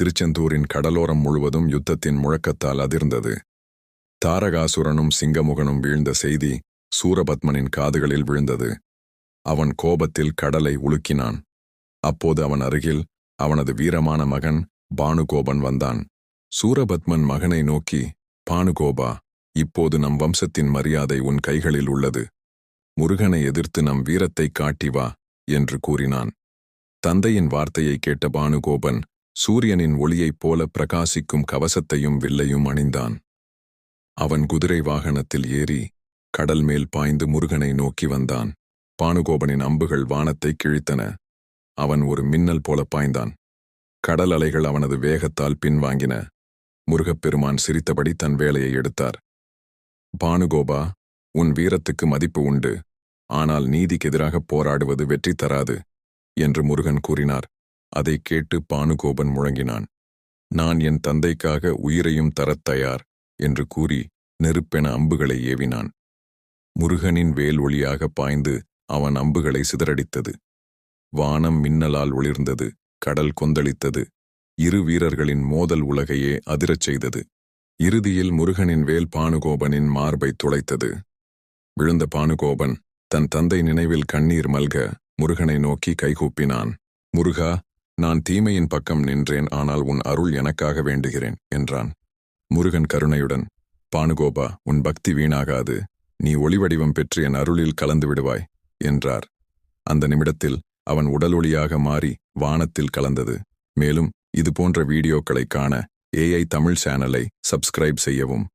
திருச்செந்தூரின் கடலோரம் முழுவதும் யுத்தத்தின் முழக்கத்தால் அதிர்ந்தது. தாரகாசுரனும் சிங்கமுகனும் வீழ்ந்த செய்தி சூரபத்மனின் காதுகளில் விழுந்தது. அவன் கோபத்தில் கடலை உலுக்கினான். அப்போது அவன் அருகில் அவனது வீரமான மகன் பானுகோபன் வந்தான். சூரபத்மன் மகனை நோக்கி பானுகோபா இப்போது நம் வம்சத்தின் மரியாதை உன் கைகளில் உள்ளது. முருகனை எதிர்த்து நம் வீரத்தை காட்டி வா என்று கூறினான். தந்தையின் வார்த்தையை கேட்ட பானுகோபன் சூரியனின் ஒளியைப் போல பிரகாசிக்கும் கவசத்தையும் வில்லையும் அணிந்தான். அவன் குதிரை வாகனத்தில் ஏறி கடல் மேல் பாய்ந்து முருகனை நோக்கி வந்தான். பானுகோபனின் அம்புகள் வானத்தை கிழித்தன. அவன் ஒரு மின்னல் போல பாய்ந்தான். கடல் அலைகள் அவனது வேகத்தால் பின்வாங்கின. முருகப்பெருமான் சிரித்தபடி தன் வேலையை எடுத்தார். பானுகோபா உன் வீரத்துக்கு மதிப்பு உண்டு. ஆனால் நீதிக்கு எதிராக போராடுவது வெற்றி தராது என்று முருகன் கூறினார். அதை கேட்டு பானுகோபன் முழங்கினான். நான் என் தந்தைக்காக உயிரையும் தரத் தயார் என்று கூறி நெருப்பென அம்புகளை ஏவினான். முருகனின் வேல் ஒளியாக பாய்ந்து அவன் அம்புகளை சிதறடித்தது. வானம் மின்னலால் ஒளிர்ந்தது கடல் கொந்தளித்தது இரு வீரர்களின் மோதல் உலகையே அதிரச் செய்தது. இறுதியில் முருகனின் வேல் பானுகோபனின் மார்பை துளைத்தது. விழுந்த பானுகோபன் தன் தந்தை நினைவில் கண்ணீர் மல்க முருகனை நோக்கி கைகூப்பினான். முருகா நான் தீமையின் பக்கம் நின்றேன் ஆனால் உன் அருள் எனக்காக வேண்டுகிறேன் என்றான். முருகன் கருணையுடன் பானுகோபா உன் பக்தி வீணாகாது. நீ ஒளிவடிவம் பெற்று என் அருளில் கலந்து விடுவாய் என்றார். அந்த நிமிடத்தில் அவன் உடலொளியாக மாறி வானத்தில் கலந்தது. மேலும் இதுபோன்ற வீடியோக்களை காண ஏஐ தமிழ் சேனலை சப்ஸ்கிரைப் செய்யவும்.